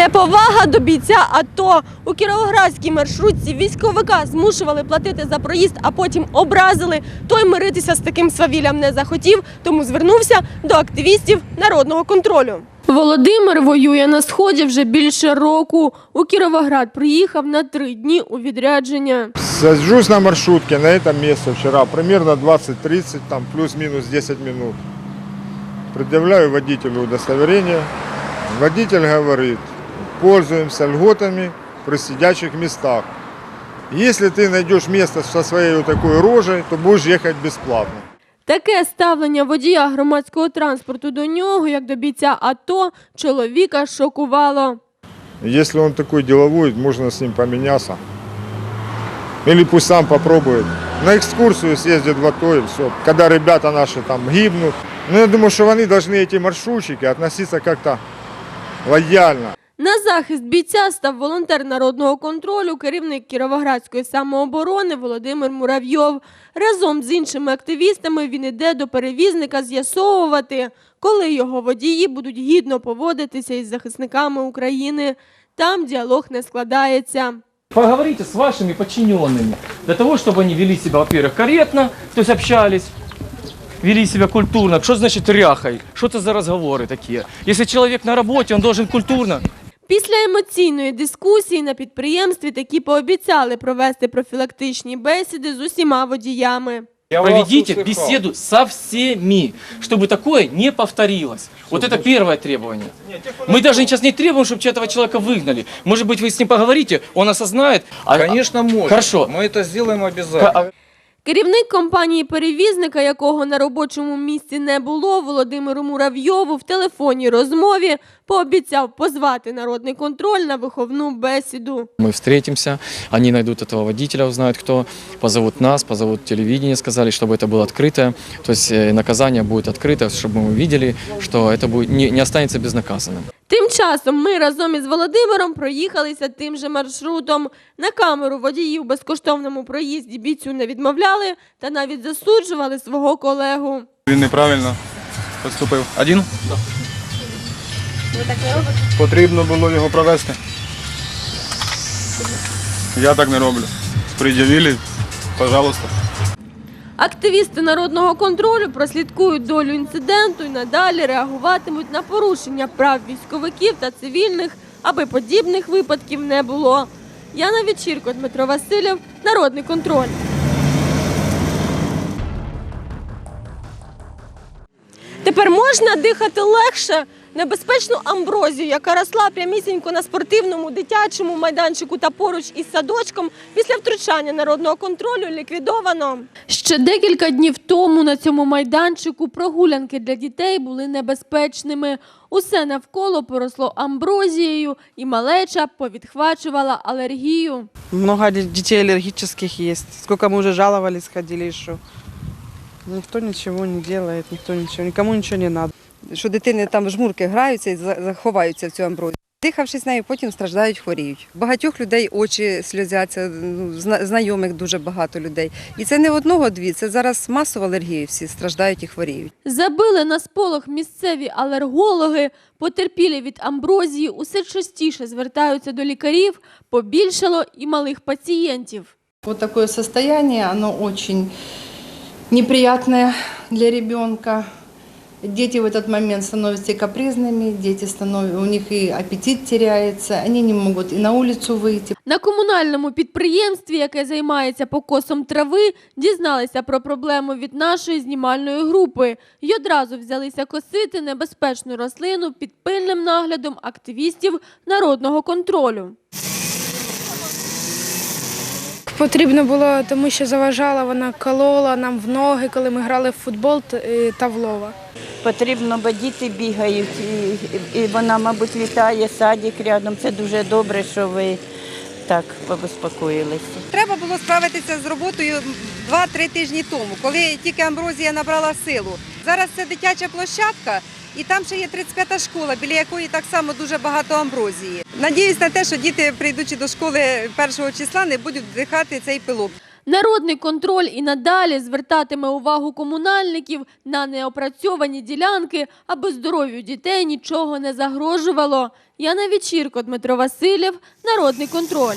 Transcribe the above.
Неповага до бійця АТО. У кіровоградській маршрутці військовика змушували платити за проїзд, а потім образили. Той миритися з таким свавіллям не захотів, тому звернувся до активістів народного контролю. Володимир воює на сході вже більше року. У Кіровоград приїхав на три дні у відрядження. Сажусь на маршрутке на этом месте вчера, примерно 20-30, там плюс-минус 10 минут. Предъявляю водителю удостоверение. Водитель говорит, пользуемся льготами при сидячих местах. Если ты найдешь место со своей вот такой рожей, то будешь ехать бесплатно. Таке ставлення водія громадського транспорту до нього, як до бійця АТО, чоловіка шокувало. Если он такой деловой, можно с ним поменяться. Или пусть сам попробует. На экскурсию съездит в АТО и все. Когда ребята наши там гибнут. Ну, я думаю, что они должны, эти маршрутчики, относиться как-то лояльно. На захист бійця став волонтер народного контролю, керівник Кіровоградської самооборони Володимир Муравйов. Разом з іншими активістами він іде до перевізника з'ясовувати, коли його водії будуть гідно поводитися із захисниками України. Там діалог не складається. Поговорите с вашими подчиненными для того, чтобы они вели себя, во-первых, корректно, то есть общались, вели себя культурно. Что значит ряхой? Что это за разговоры такие? Если человек на работе, он должен культурно. Після емоційної дискусії на підприємстві таки пообіцяли провести профілактичні бесіди з усіма водіями. Проведите беседу со всеми, чтобы такое не повторилось. Вот это первое требование. Мы даже сейчас не требуем, чтобы этого человека выгнали. Может быть, вы с ним поговорите, он осознает. а- Конечно, можно. Хорошо. Мы это сделаем обязательно. а- Керівник компанії перевізника, якого на робочому місці не було, Володимиру Муравйову в телефонній розмові пообіцяв позвати народний контроль на виховну бесіду. Мы встретимся, они найдут этого водителя, узнают кто, позовут нас, позовут телевидение, сказали, чтобы это было открыто. То есть э, наказание будет открыто, чтобы мы увидели, что это будет, не, не останется безнаказанным. Тим часом ми разом із Володимиром проїхалися тим же маршрутом. На камеру водії у безкоштовному проїзді бійцю не відмовляли та навіть засуджували свого колегу. Він неправильно поступив. Один? Так? Потрібно було його провести. Я так не роблю. Пред'явили, пожалуйста. Активісти народного контролю прослідкують долю інциденту і надалі реагуватимуть на порушення прав військовиків та цивільних, аби подібних випадків не було. Яна Вечірко, Дмитро Васильєв, Народний контроль. Тепер можна дихати легше небезпечну амброзію, яка росла прямісінько на спортивному дитячому майданчику та поруч із садочком, після втручання народного контролю ліквідовано. Ще декілька днів тому на цьому майданчику прогулянки для дітей були небезпечними. Усе навколо поросло амброзією, і малеча повідхвачувала алергію. Много детей аллергических есть. Сколько мы уже жаловались, ходили еще. Никто ничего не делает, никто ничего, никому ничего не надо. що дитини там жмурки граються і заховаються в цю амброзію. Дихавшись нею, потім страждають, хворіють. Багатьох людей очі сльозяться, ну, зна- знайомих дуже багато людей. І це не одного-дві, це зараз масова алергія, всі страждають і хворіють. Забили на сполох місцеві алергологи, потерпілі від амброзії усе частіше звертаються до лікарів, побільшало і малих пацієнтів. Вот такое состояние, оно очень неприятное для ребенка. Дети в этот момент становятся капризными, дети станов... у них и аппетит теряется, они не могут и на улицу выйти. На комунальному підприємстві, яке займається покосом трави, дізналися про проблему від нашої знімальної групи і одразу взялися косити небезпечну рослину під пильним наглядом активістів народного контролю. Потрібно було, тому що заважала, вона колола нам в ноги, коли ми грали в футбол е, та в лова. Потрібно, бо діти бігають, і, і вона, мабуть, вітає садик рядом. Це дуже добре, що ви так побезпокоїлися. Треба було справитися з роботою 2-3 тижні тому, коли тільки амброзія набрала силу. Зараз це дитяча площадка, і там ще є 35-та школа, біля якої так само дуже багато амброзії. Надіюсь на те, що діти, прийдучи до школи 1 числа, не будуть вдихати цей пилок. Народний контроль і надалі звертатиме увагу комунальників на неопрацьовані ділянки, аби здоров'ю дітей нічого не загрожувало. Яна Вечірко, Дмитро Васильєв, Народний контроль.